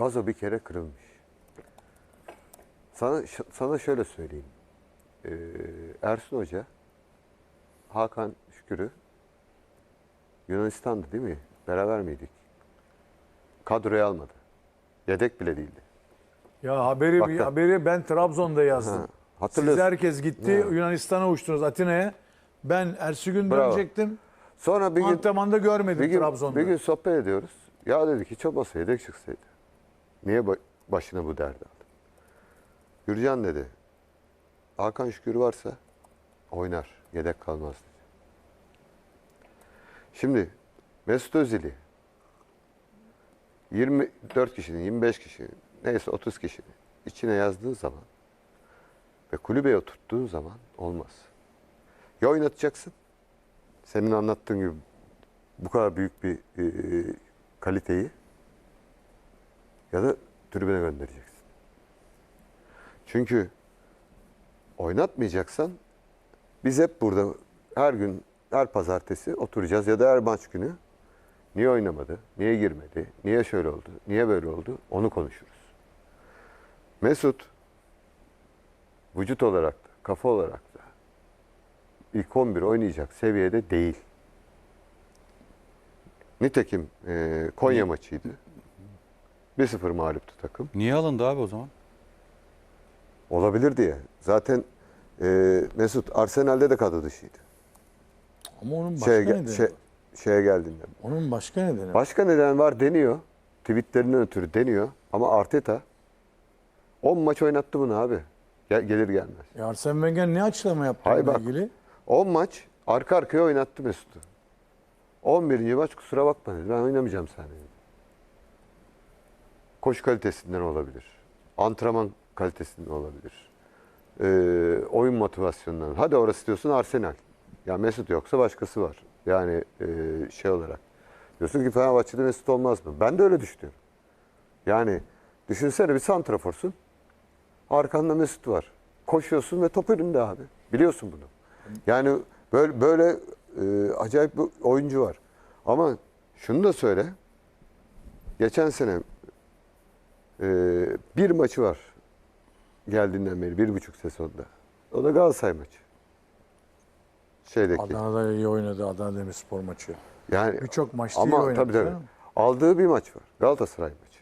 vazo bir kere kırılmış. Sana sana şöyle söyleyeyim. Ee, Ersun Hoca Hakan Şükür'ü Yunanistan'dı değil mi? Beraber miydik? Kadroya almadı. Yedek bile değildi. Ya haberi, Bak da- haberi ben Trabzon'da yazdım. Ha, Siz herkes gitti. Yunanistan'a uçtunuz Atina'ya. Ben ertesi gün Bravo. dönecektim. Sonra bir gün Antrenmanda görmedim bir gün, Trabzon'da. bir gün sohbet ediyoruz. Ya dedik hiç olmazsa yedek çıksaydı. Niye ba- başına bu derdi aldı? Gürcan dedi. Hakan Şükür varsa oynar. Yedek kalmaz dedi. Şimdi Mesut Özil'i 24 kişinin, 25 kişinin, neyse 30 kişinin içine yazdığı zaman ve kulübeye oturttuğun zaman olmaz. Ya oynatacaksın, senin anlattığın gibi bu kadar büyük bir e, kaliteyi ya da tribüne göndereceksin. Çünkü oynatmayacaksan biz hep burada her gün her pazartesi oturacağız ya da her maç günü niye oynamadı, niye girmedi, niye şöyle oldu, niye böyle oldu onu konuşuruz. Mesut vücut olarak da, kafa olarak da ilk 11 oynayacak seviyede değil. Nitekim e, Konya maçıydı. 1-0 mağluptu takım. Niye alındı abi o zaman? Olabilir diye. Zaten e, Mesut Arsenal'de de kadro dışıydı. Ama onun başka Şeye, nedeni şey, şeye geldiğinde. Onun başka nedeni var. Başka neden var deniyor. Tweetlerinden ötürü deniyor. Ama Arteta 10 maç oynattı bunu abi. Gel- gelir gelmez. Ya Arsene Wenger ne açıklama yaptı Hayır bununla bak. ilgili? 10 maç arka arkaya oynattı Mesut'u. 11. maç kusura bakma dedi. Ben oynamayacağım seninle. dedi. Koşu kalitesinden olabilir. Antrenman kalitesinden olabilir. Ee, oyun motivasyonundan. Hadi orası diyorsun Arsenal. Ya Mesut yoksa başkası var. Yani e, şey olarak. Diyorsun ki Fenerbahçe'de Mesut olmaz mı? Ben de öyle düşünüyorum. Yani düşünsene bir santraforsun. Arkanda Mesut var. Koşuyorsun ve top önünde abi. Biliyorsun bunu. Yani böyle böyle e, acayip bir oyuncu var. Ama şunu da söyle. Geçen sene e, bir maçı var. Geldiğinden beri bir buçuk sezonda. O da Galatasaray maçı. Şeydeki. Adana'da iyi oynadı Adana Demirspor maçı. Yani Birçok maçta iyi oynadı. tabii tabii. Aldığı bir maç var. Galatasaray maçı.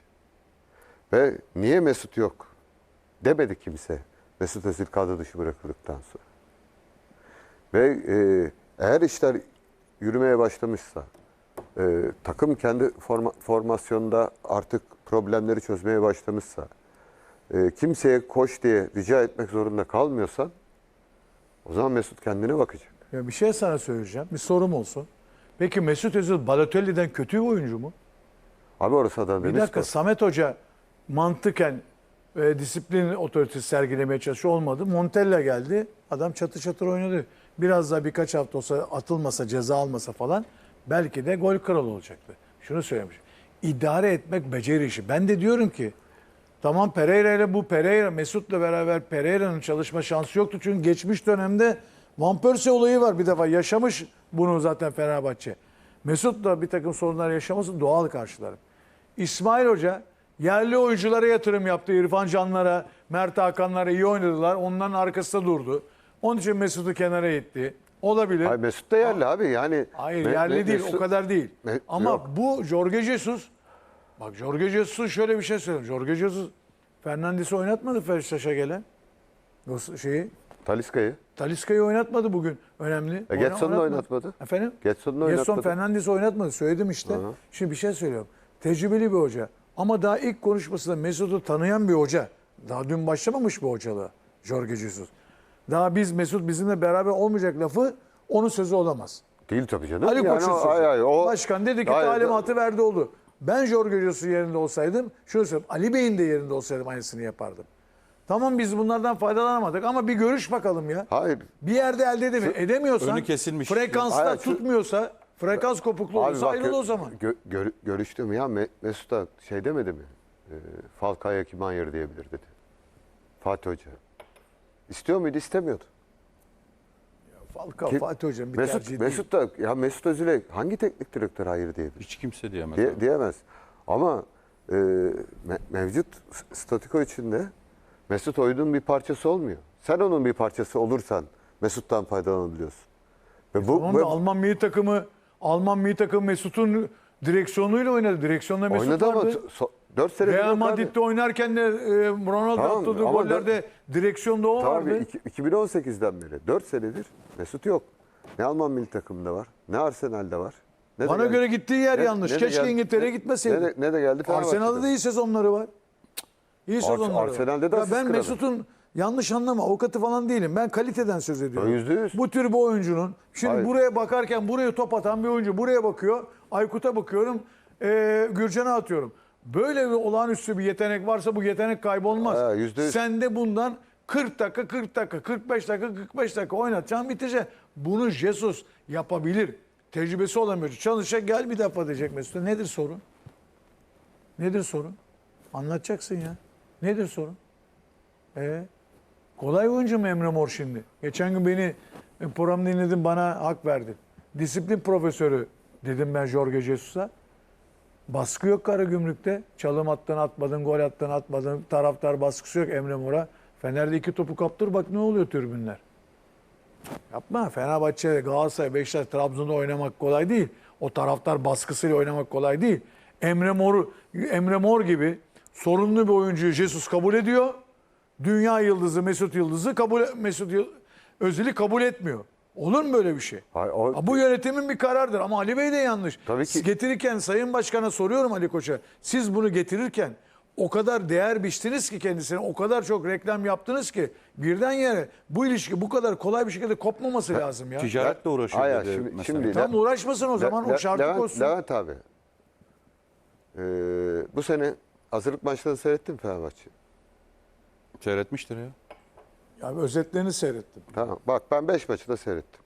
Ve niye Mesut yok? Demedi kimse. Mesut Özil kadro dışı bırakıldıktan sonra. Ve e, eğer işler yürümeye başlamışsa, e, takım kendi forma- formasyonda artık problemleri çözmeye başlamışsa, e, kimseye koş diye rica etmek zorunda kalmıyorsan, o zaman Mesut kendine bakacak. Ya bir şey sana söyleyeceğim. Bir sorum olsun. Peki Mesut Özil Balotelli'den kötü bir oyuncu mu? Abi orası Adana Bir dakika Samet Hoca mantıken e, disiplin otoritesi sergilemeye çalışıyor olmadı. Montella geldi. Adam çatır çatır oynadı. Biraz daha birkaç hafta olsa atılmasa ceza almasa falan belki de gol kralı olacaktı. Şunu söylemiş. İdare etmek beceri işi. Ben de diyorum ki tamam Pereira ile bu Pereira Mesut'la beraber Pereira'nın çalışma şansı yoktu. Çünkü geçmiş dönemde Van Persie olayı var bir defa. Yaşamış bunu zaten Fenerbahçe. Mesut da bir takım sorunlar yaşaması doğal karşılarım. İsmail Hoca yerli oyunculara yatırım yaptı. İrfan Canlara, Mert Hakanlara iyi oynadılar. Onların arkasında durdu. Onun için Mesut'u kenara itti. Olabilir. Hayır Mesut da yerli abi yani. Hayır Me- yerli Me- değil Mesut- o kadar değil. Me- Ama yok. bu Jorge Jesus bak Jorge Jesus'un şöyle bir şey söyleyeyim. Jorge Jesus Fernandes'i oynatmadı Beşiktaş'a gelen. Şeyi Taliska'yı. Taliska'yı oynatmadı bugün. Önemli. E, Getson'u da oynatmadı. Efendim? Getson'u da Getson oynatmadı. Fernandes'i oynatmadı. Söyledim işte. Hı hı. Şimdi bir şey söylüyorum. Tecrübeli bir hoca. Ama daha ilk konuşmasında Mesut'u tanıyan bir hoca. Daha dün başlamamış bir hocalığı. Jorge Jesus. Daha biz Mesut bizimle beraber olmayacak lafı onun sözü olamaz. Değil tabii canım. Ali Koç'un sözü. ay, ay, o- Başkan dedi ki talimatı verdi oldu. Ben Jorge Jesus'un yerinde olsaydım şunu söyleyeyim. Ali Bey'in de yerinde olsaydım aynısını yapardım. Tamam biz bunlardan faydalanamadık ama bir görüş bakalım ya. Hayır. Bir yerde elde edemiyor. Edemiyorsan, önü kesilmiş. frekansta Hayır, şu- tutmuyorsa, frekans kopukluğu Abi olursa bak, ayrıl gö- o zaman. gö- gör- görüştüm ya Me- Mesut'a şey demedi mi? E, Falcao'ya kim hayır diyebilir dedi. Fatih Hoca. İstiyor muydu? İstemiyordu. Falcao, Ki- Fatih Hocam bir Mesut, tercih değil. Mesut da ya Mesut Özil'e hangi teknik direktör hayır diyebilir? Hiç kimse diyemez. Diye- abi. diyemez. Ama e, me- mevcut statiko içinde Mesut oyunun bir parçası olmuyor. Sen onun bir parçası olursan Mesut'tan faydalanabiliyorsun. Ve bu, Tamam ve Alman milli takımı Alman milli takımı Mesut'un direksiyonuyla oynadı. Direksiyonda Mesut oynadı ama vardı. 4 sene Real Madrid'de oynarken de e, Ronaldo Tamam, attığı ama gollerde direksiyonda o Tamam vardı. iki- 2018'den beri 4 senedir Mesut yok. Ne Alman milli takımında var, ne Arsenal'de var. Ne de Bana geldi- göre gittiği yer ne- yanlış. ne de Keşke geldi- İngiltere'ye ne- gitmeseydi. Ne de, ne de geldi Arsenal'da Fenerbahçe'de. da iyi sezonları var. Cık, İyi sezonları var. Arsenal'de de Ya asist ben kralı. Mesut'un yanlış anlama avukatı falan değilim. Ben kaliteden söz ediyorum. yüzde yüz. Bu tür bir oyuncunun şimdi Hayır. buraya bakarken buraya top atan bir oyuncu buraya bakıyor. Aykut'a bakıyorum. E, Gürcan'a atıyorum. Böyle bir olağanüstü bir yetenek varsa bu yetenek kaybolmaz. Ha, yüzde yüz. Sen de bundan 40 dakika 40 dakika 45 dakika 45 dakika oynatacaksın bitecek. Bunu Jesus yapabilir. Tecrübesi olan bir. Çalışacak gel bir defa diyecek Mesut'a. Nedir sorun? Nedir sorun? Anlatacaksın ya. Nedir sorun? Ee, kolay oyuncu mu Emre Mor şimdi? Geçen gün beni e, program dinledim bana hak verdi. Disiplin profesörü dedim ben Jorge Jesus'a. Baskı yok Karagümrük'te. Çalım attın atmadın, gol attın atmadın. Taraftar baskısı yok Emre Mor'a. Fener'de iki topu kaptır bak ne oluyor tribünler. Yapma. Fenerbahçe, Galatasaray, Beşiktaş, Trabzon'da oynamak kolay değil. O taraftar baskısıyla oynamak kolay değil. Emre Mor, Emre Mor gibi sorunlu bir oyuncuyu Jesus kabul ediyor. Dünya yıldızı Mesut Yıldız'ı kabul Mesut Özil'i kabul etmiyor. Olur mu böyle bir şey? Hayır, o- Ha, bu yönetimin bir kararıdır ama Ali Bey de yanlış. Tabii ki. Siz getirirken Sayın Başkan'a soruyorum Ali Koç'a. Siz bunu getirirken o kadar değer biçtiniz ki kendisine, o kadar çok reklam yaptınız ki birden yere bu ilişki bu kadar kolay bir şekilde kopmaması lazım ya. Ticaretle uğraşıyor Hayır, dedi şimdi- mesela. şimdi- Tam uğraşmasın o zaman Le- o şartı Levent, koysun. Levent abi. Ee, bu sene hazırlık maçlarını seyrettin mi Fenerbahçe? Seyretmiştir ya. Ya özetlerini seyrettim. Tamam. Bak ben 5 maçı da seyrettim.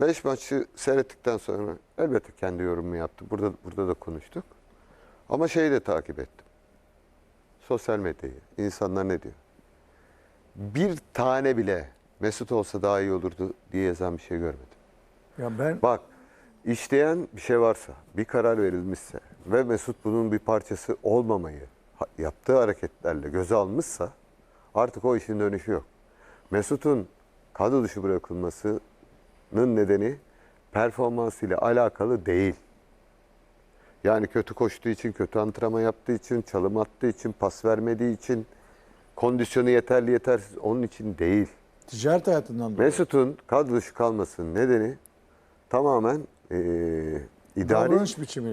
5 maçı seyrettikten sonra elbette kendi yorumumu yaptım. Burada burada da konuştuk. Ama şeyi de takip ettim. Sosyal medyayı. İnsanlar ne diyor? Bir tane bile Mesut olsa daha iyi olurdu diye yazan bir şey görmedim. Ya ben Bak işleyen bir şey varsa, bir karar verilmişse ve Mesut bunun bir parçası olmamayı ha- yaptığı hareketlerle göze almışsa artık o işin dönüşü yok. Mesut'un kadro dışı bırakılmasının nedeni performansıyla alakalı değil. Yani kötü koştuğu için, kötü antrenman yaptığı için, çalım attığı için, pas vermediği için, kondisyonu yeterli yetersiz onun için değil. ticaret hayatından dolayı. Mesut'un kadro dışı kalmasının nedeni tamamen eee idari,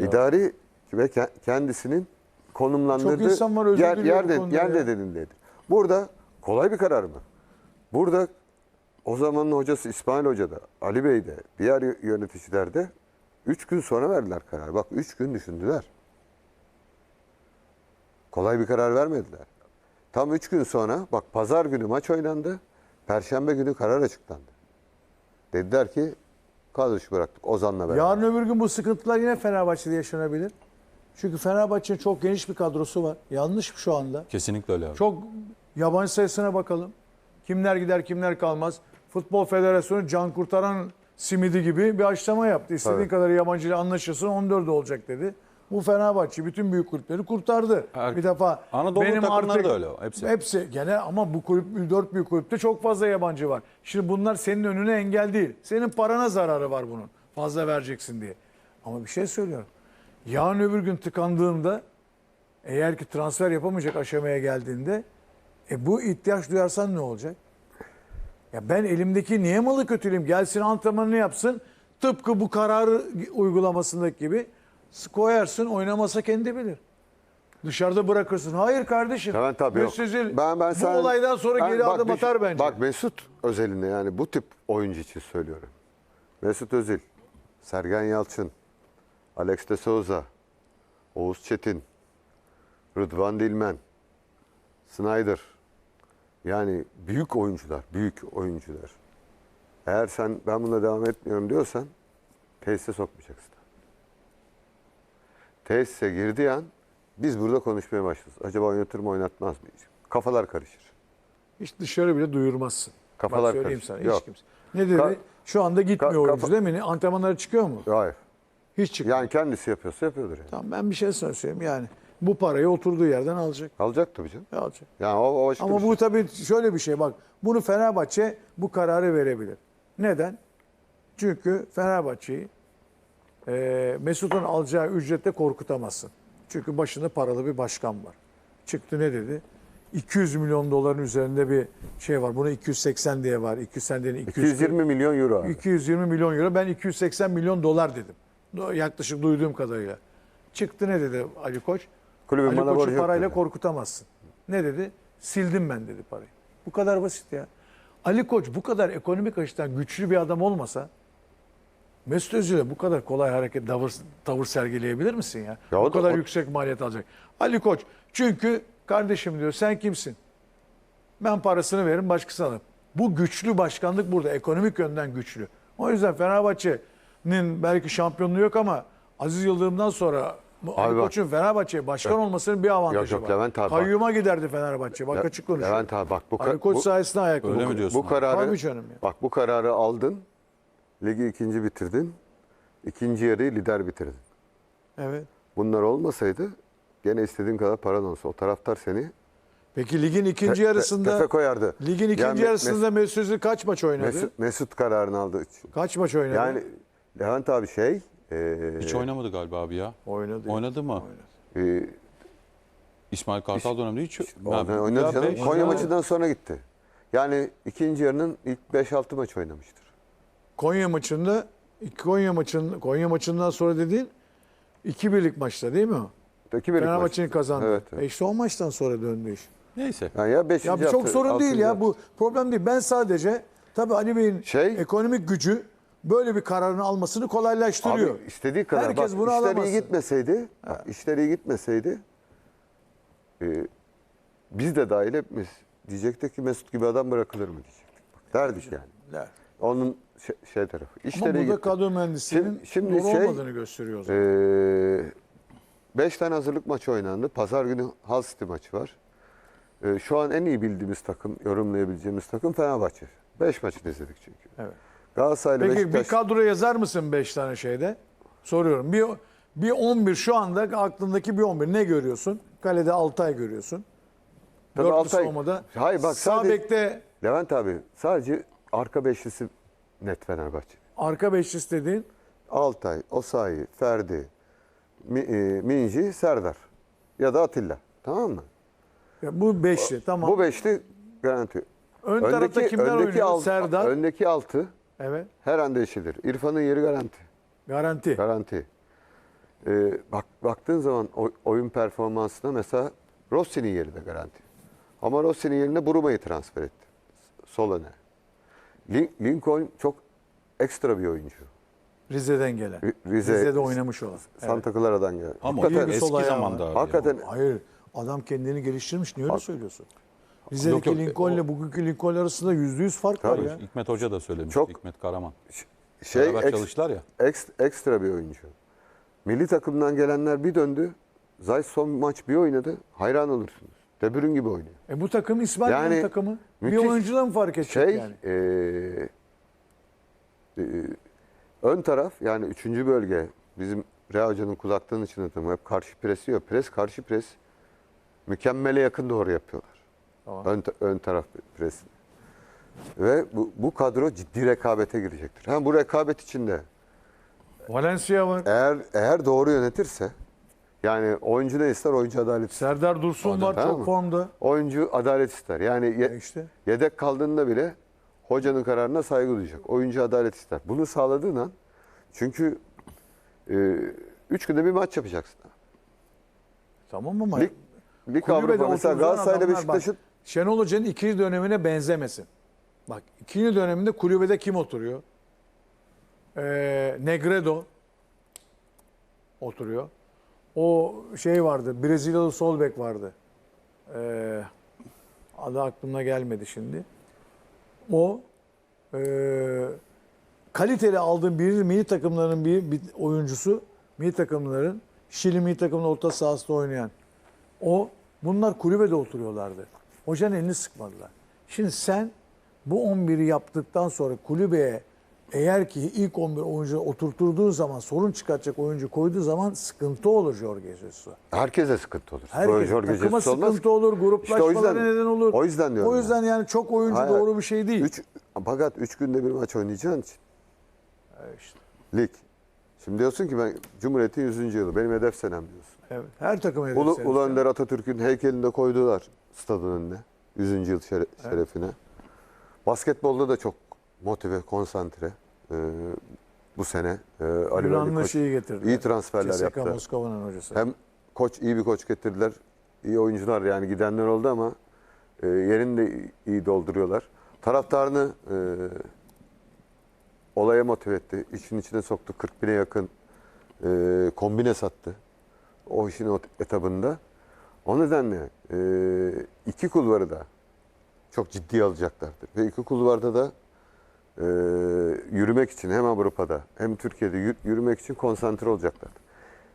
idari ve ke- kendisinin konumlandırdığı Çok insan var, özür yer, yer, konuda yer ya. Burada kolay bir karar mı? Burada o zamanın hocası İsmail Hoca da, Ali Bey de, diğer yöneticiler de 3 gün sonra verdiler karar. Bak 3 gün düşündüler. Kolay bir karar vermediler. Tam 3 gün sonra bak pazar günü maç oynandı. Perşembe günü karar açıklandı. Dediler ki kadro bıraktık Ozan'la beraber. Yarın öbür gün bu sıkıntılar yine Fenerbahçe'de yaşanabilir. Çünkü Fenerbahçe'nin çok geniş bir kadrosu var. Yanlış mı şu anda? Kesinlikle öyle abi. Çok yabancı sayısına bakalım. Kimler gider kimler kalmaz. Futbol Federasyonu can kurtaran simidi gibi bir açıklama yaptı. İstediğin Tabii. kadar yabancıyla anlaşırsın 14 olacak dedi. Bu Fenerbahçe bütün büyük kulüpleri kurtardı. Her- bir defa Anadolu takımları da öyle hepsi. Hepsi gene ama bu kulüp dört büyük kulüpte çok fazla yabancı var. Şimdi bunlar senin önüne engel değil. Senin parana zararı var bunun. Fazla vereceksin diye. Ama bir şey söylüyorum. Yarın öbür gün tıkandığında eğer ki transfer yapamayacak aşamaya geldiğinde e bu ihtiyaç duyarsan ne olacak? Ya ben elimdeki niye malı kötüleyim? Gelsin antrenmanını yapsın. Tıpkı bu kararı uygulamasındaki gibi koyarsın oynamasa kendi bilir. Dışarıda bırakırsın. Hayır kardeşim. Levent abi yok. Özil Ben, ben bu sen- olaydan sonra Ben- geri bak adım atar bence. Bak Mesut özelinde yani bu tip oyuncu için söylüyorum. Mesut Özil, Sergen Yalçın, Alex de Souza, Oğuz Çetin, Rıdvan Dilmen, Snyder. Yani büyük oyuncular, büyük oyuncular. Eğer sen ben buna devam etmiyorum diyorsan tesise sokmayacaksın. Tesise girdiği an biz burada konuşmaya başlarız. Acaba oynatır mı oynatmaz mı? Kafalar karışır. Hiç dışarı bile duyurmazsın. Kafalar Bak söyleyeyim karışır. sana. Hiç Yok. kimse. Ne dedi? Ka- Şu anda gitmiyor Ka- oyuncu değil mi? Antrenmanlara çıkıyor mu? Hayır. Hiç çıkmadı. Yani kendisi yapıyorsa yapıyordur yani. Tamam ben bir şey söyleyeyim yani. Bu parayı oturduğu yerden alacak. Alacak tabii canım. Alacak. Yani o, o başka Ama bir şey. bu tabii şöyle bir şey bak. Bunu Fenerbahçe bu kararı verebilir. Neden? Çünkü Fenerbahçe'yi e, Mesut'un alacağı ücretle korkutamazsın. Çünkü başında paralı bir başkan var. Çıktı ne dedi? 200 milyon doların üzerinde bir şey var. Bunu 280 diye var. 280 diye 240. 220 milyon euro abi. 220 milyon euro. Ben 280 milyon dolar dedim. Yaklaşık duyduğum kadarıyla. Çıktı ne dedi Ali Koç? Kulübün Ali bana borcu Koç'u yok parayla dedi. korkutamazsın. Ne dedi? Sildim ben dedi parayı. Bu kadar basit ya. Ali Koç bu kadar ekonomik açıdan güçlü bir adam olmasa Mesut Özil'e bu kadar kolay hareket tavır, tavır sergileyebilir misin ya? Ya o bu da- kadar o- yüksek maliyet alacak. Ali Koç çünkü kardeşim diyor sen kimsin? Ben parasını veririm başkası alır. Bu güçlü başkanlık burada. Ekonomik yönden güçlü. O yüzden Fenerbahçe'nin belki şampiyonluğu yok ama Aziz Yıldırım'dan sonra bu Ali bak- Koç'un Fenerbahçe'ye başkan olmasının bir avantajı Yok, yok, var. Levent abi bak. Kayyuma giderdi Fenerbahçe. Bak Le- açık konuşuyorum. Levent abi bak bu, Ali ka- Koç bu, sayesinde ayakta. Öyle bu- mi diyorsun? bu kararı Tabii canım ya. bak bu kararı aldın. Ligi ikinci bitirdin. İkinci yarıyı lider bitirdin. Evet. Bunlar olmasaydı gene istediğin kadar paran olsa o taraftar seni Peki ligin ikinci te- yarısında tefe koyardı. ligin ikinci Yani Me- yarısında Mesut Özil kaç maç oynadı? Mesut, Mesut kararını aldı. Kaç maç oynadı? Yani Levent abi şey e, Hiç oynamadı galiba abi ya. oynadı. Oynadı mı? e, İsmail Kartal döneminde hiç Oynadı, canım. beş- Konya maçından sonra gitti. Yani ikinci yarının ilk 5-6 maç oynamıştır. Konya maçında Konya maçın Konya maçından sonra dediğin iki birlik maçta değil mi o? İki birlik Fenerbahçe'nin kazandı. Evet. evet. E işte o maçtan sonra döndü iş. Neyse. Yani ya 5. Ya bu çok sorun değil ya. Bu problem değil. Ben sadece tabii Ali Bey'in Şey- ekonomik gücü böyle bir kararını almasını kolaylaştırıyor. Abi istediği kadar Herkes bak, bunu işler alamaz. iyi gitmeseydi, bak, işler iyi gitmeseydi e, biz de dahil hepimiz diyecektik ki Mesut gibi adam bırakılır mı diyecektik. Bak, derdik yani. Der. Onun şey, şey tarafı. Ama İşleri iyi burada gitti. kadro mühendisliğinin Şimdi- şimdi doğru şey- olmadığını gösteriyor o zaman. Ee, beş tane hazırlık maçı oynandı. Pazar günü Hull City maçı var. Ee, şu an en iyi bildiğimiz takım, yorumlayabileceğimiz takım Fenerbahçe. Beş maçı izledik çünkü. Evet. Galatasaray'la Peki Beşiktaş... bir kadro yazar mısın 5 tane şeyde? Soruyorum. Bir bir 11 şu anda aklındaki bir 11 ne görüyorsun? Kalede Altay görüyorsun. Tabii Dörtlü Altay- savunmada. Hayır bak Sağ sadece- bekte Levent abi sadece arka beşlisi net Fenerbahçe. arka beşlisi dediğin Altay, Osayi, Ferdi, Mi, e, Minci, Serdar ya da Atilla. Tamam mı? ya bu beşli tamam. Bu beşli garanti. Ön tarafta kimler oynuyor? altı- Serdar. Öndeki altı Evet. her an değişilir. İrfan'ın yeri garanti. Garanti. Garanti. Ee, bak baktığın zaman oy- oyun performansına mesela Rossi'nin yeri de garanti. Ama Rossi'nin yerine Buruma'yı transfer etti. Sol öne. Lin- Lincoln çok ekstra bir oyuncu. Rize'den gelen. Ri- Rize- Rize'de oynamış olan. Evet. Santa Clara'dan geldi. Ama Hakikaten- eski zamanda. Hakikaten Hayır. Adam kendini geliştirmiş. Niye öyle söylüyorsun? Rize'deki Yok, yok. Lincoln ile bugünkü Lincoln arasında yüzde yüz fark var Tabii. ya. Hikmet Hoca da söylemiş. Çok- Hikmet Karaman. şey Beraber eks- çalıştılar ya. eks- ekstra bir oyuncu. Milli takımdan gelenler bir döndü. Zayt son maç bir oynadı. Hayran olursunuz. De Bruyne gibi oynuyor. E bu takım İsmail'in Yani takımı. Bir müthiş oyuncudan mı fark edecek Şey, yani? eee, eee, ön taraf yani üçüncü bölge bizim Rea Hoca'nın kulaklığının içinde. Hep karşı presi yok. Pres karşı pres. Mükemmele yakın doğru yapıyorlar. Tamam. Ön, ön taraf presi. Ve bu, bu kadro ciddi rekabete girecektir. Ha, bu rekabet içinde Valencia var. eğer eğer doğru yönetirse yani oyuncu ne ister? Oyuncu adalet ister. Serdar Dursun var Tamam çok mı? formda. Oyuncu adalet ister. Yani ye- E işte. Yedek kaldığında bile hocanın kararına saygı duyacak. Oyuncu adalet ister. Bunu sağladığın an çünkü e, üç günde bir maç yapacaksın. Tamam ama Lig, lig kulübede Avrupa mesela oturan Galatasaray'la adamlar Beşiktaş'ın bak, Şenol Hoca'nın ikinci dönemine benzemesin. Bak ikinci döneminde kulübede kim oturuyor? Ee, Negredo oturuyor. O şey vardı, Brezilyalı sol bek vardı. Ee, adı aklıma gelmedi şimdi. O ee, kaliteli aldığım bir milli takımların bir, bir oyuncusu, milli takımların Şili milli takımının orta sahasında oynayan o bunlar kulübede oturuyorlardı. Hocanın elini sıkmadılar. Şimdi sen bu 11'i yaptıktan sonra kulübeye eğer ki ilk 11 oyuncu oturturduğu zaman sorun çıkartacak oyuncu koyduğu zaman sıkıntı olur Jorge Jesus'a. Herkese sıkıntı olur. Herkes, Jorge takıma Jesus olmaz sıkıntı ki. olur, İşte gruplaşmalara o yüzden- neden olur. O yüzden diyorum. O yüzden yani çok oyuncu Hayır, doğru bir şey değil. Üç, fakat 3 günde bir maç oynayacağın için Evet, işte. lig. Şimdi diyorsun ki ben Cumhuriyet'in 100. yılı. Benim hedef senem diyorsun. Evet. Her takım hedef Ulu. Ulu Önder Atatürk'ün heykelini de koydular stadın önüne. 100. yıl şere- şerefine. Basketbolda da çok motive, konsantre. Ee, bu sene e, Ali Yunanlı Koç şeyi getirdiler. iyi transferler CSKA yaptı. Moskova'nın hocası. Hem koç iyi bir koç getirdiler. iyi oyuncular yani gidenler oldu ama e, yerini de iyi dolduruyorlar. Taraftarını e, olaya motive etti. İşin içine soktu. 40 bine yakın e, kombine sattı. O işin o etabında. O nedenle e, iki kulvarı da çok ciddiye alacaklardır. Ve iki kulvarda da e, yürümek için hem Avrupa'da hem Türkiye'de yü- yürümek için konsantre olacaklardır.